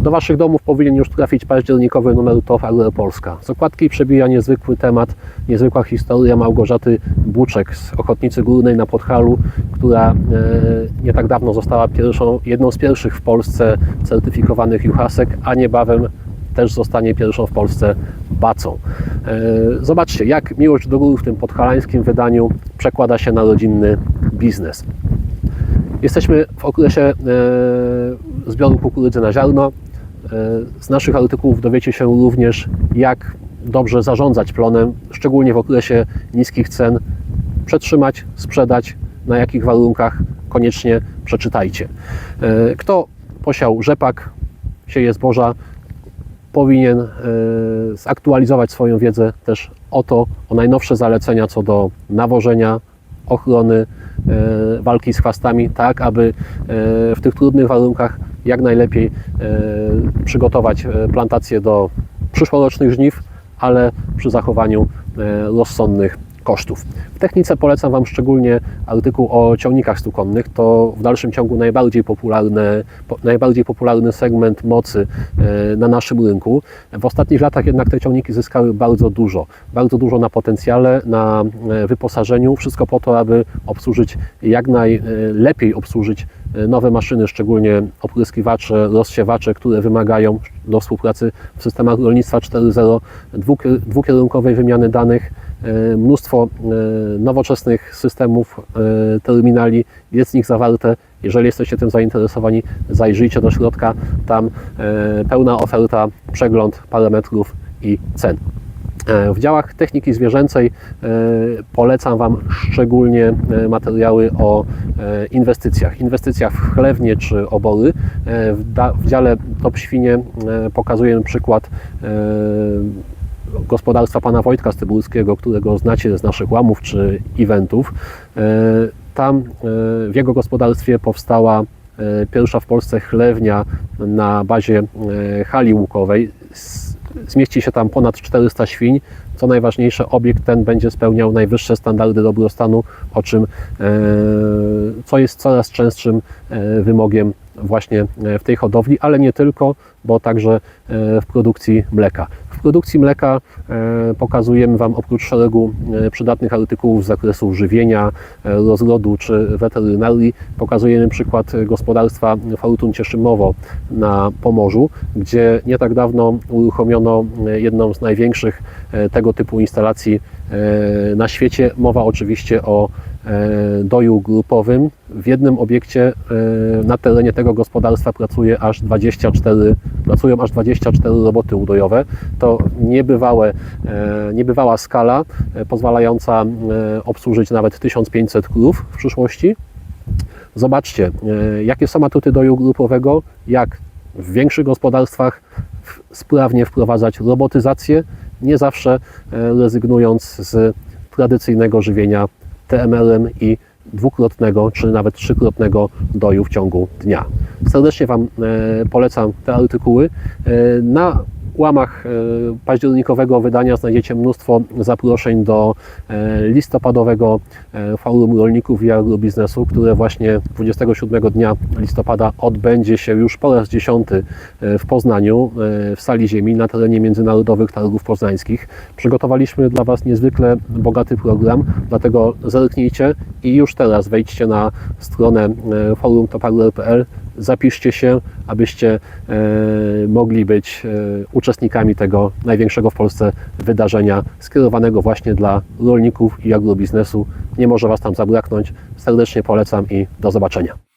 Do Waszych domów powinien już trafić październikowy numer TOF Agro Polska. Z okładki przebija niezwykły temat, niezwykła historia Małgorzaty Buczek z Ochotnicy Górnej na Podhalu, która e, nie tak dawno została pierwszą, jedną z pierwszych w Polsce certyfikowanych juchasek, a niebawem też zostanie pierwszą w Polsce bacą. E, Zobaczcie, jak miłość do gór w tym podhalańskim wydaniu przekłada się na rodzinny biznes. Jesteśmy w okresie e, zbioru kukurydzy na ziarno. Z naszych artykułów dowiecie się również, jak dobrze zarządzać plonem, szczególnie w okresie niskich cen, przetrzymać, sprzedać, na jakich warunkach koniecznie przeczytajcie. E, Kto posiał rzepak, sieje zboża, powinien e, zaktualizować swoją wiedzę też o to, o najnowsze zalecenia co do nawożenia, ochrony, e, walki z chwastami, tak aby w tych trudnych warunkach jak najlepiej e, przygotować e, plantację do przyszłorocznych żniw, ale przy zachowaniu e, rozsądnych kosztów. W technice polecam Wam szczególnie artykuł o ciągnikach stukonnych. To w dalszym ciągu najbardziej popularny, po, najbardziej popularny segment mocy e, na naszym rynku. W ostatnich latach jednak te ciągniki zyskały bardzo dużo. Bardzo dużo na potencjale, na e, wyposażeniu. Wszystko po to, aby obsłużyć jak najlepiej obsłużyć e, nowe maszyny, szczególnie opryskiwacze, rozsiewacze, które wymagają do współpracy w systemach rolnictwa 4.0 dwukier- dwukierunkowej wymiany danych, mnóstwo e, nowoczesnych systemów, e, terminali jest w nich zawarte. Jeżeli jesteście tym zainteresowani, zajrzyjcie do środka, tam e, pełna oferta, przegląd parametrów i cen. E, W działach techniki zwierzęcej e, polecam Wam szczególnie e, materiały o e, inwestycjach. Inwestycjach w chlewnie czy obory. E, W, dziale Top Świnie e, pokazuję przykład e, gospodarstwa pana Wojtka Stybulskiego, którego znacie z naszych łamów czy eventów. E, Tam e, w jego gospodarstwie powstała e, pierwsza w Polsce chlewnia na bazie hali łukowej. Zmieści się tam ponad 400 świń. Co najważniejsze, obiekt ten będzie spełniał najwyższe standardy dobrostanu, o czym, co jest coraz częstszym wymogiem właśnie w tej hodowli, ale nie tylko, bo także w produkcji mleka. W produkcji mleka e, pokazujemy Wam oprócz szeregu e, przydatnych artykułów z zakresu żywienia, e, rozrodu czy weterynarii, pokazujemy przykład gospodarstwa Fortun Cieszymowo na Pomorzu, gdzie nie tak dawno uruchomiono jedną z największych tego typu instalacji na świecie. Mowa oczywiście o doju grupowym. W jednym obiekcie na terenie tego gospodarstwa pracuje aż 24, pracują aż 24 roboty udojowe. To niebywałe, e, niebywała skala, e, pozwalająca e, obsłużyć nawet 1500 krów w przyszłości. Zobaczcie, jakie są atuty doju grupowego, jak w większych gospodarstwach sprawnie wprowadzać robotyzację, nie zawsze rezygnując z tradycyjnego żywienia TMR-em i dwukrotnego czy nawet trzykrotnego doju w ciągu dnia. Serdecznie Wam e, polecam te artykuły. E, Na łamach e, październikowego wydania znajdziecie mnóstwo zaproszeń do e, listopadowego e, Forum Rolników i Agrobiznesu, które właśnie 27 dnia listopada odbędzie się już po raz dziesiąty w Poznaniu, w Sali Ziemi, na terenie Międzynarodowych Targów Poznańskich. Przygotowaliśmy dla Was niezwykle bogaty program, dlatego zerknijcie i już teraz wejdźcie na stronę forum.pl, zapiszcie się, abyście e, mogli być e, uczestnikami tego największego w Polsce wydarzenia skierowanego właśnie dla rolników i agrobiznesu. Nie może Was tam zabraknąć. Serdecznie polecam i do zobaczenia.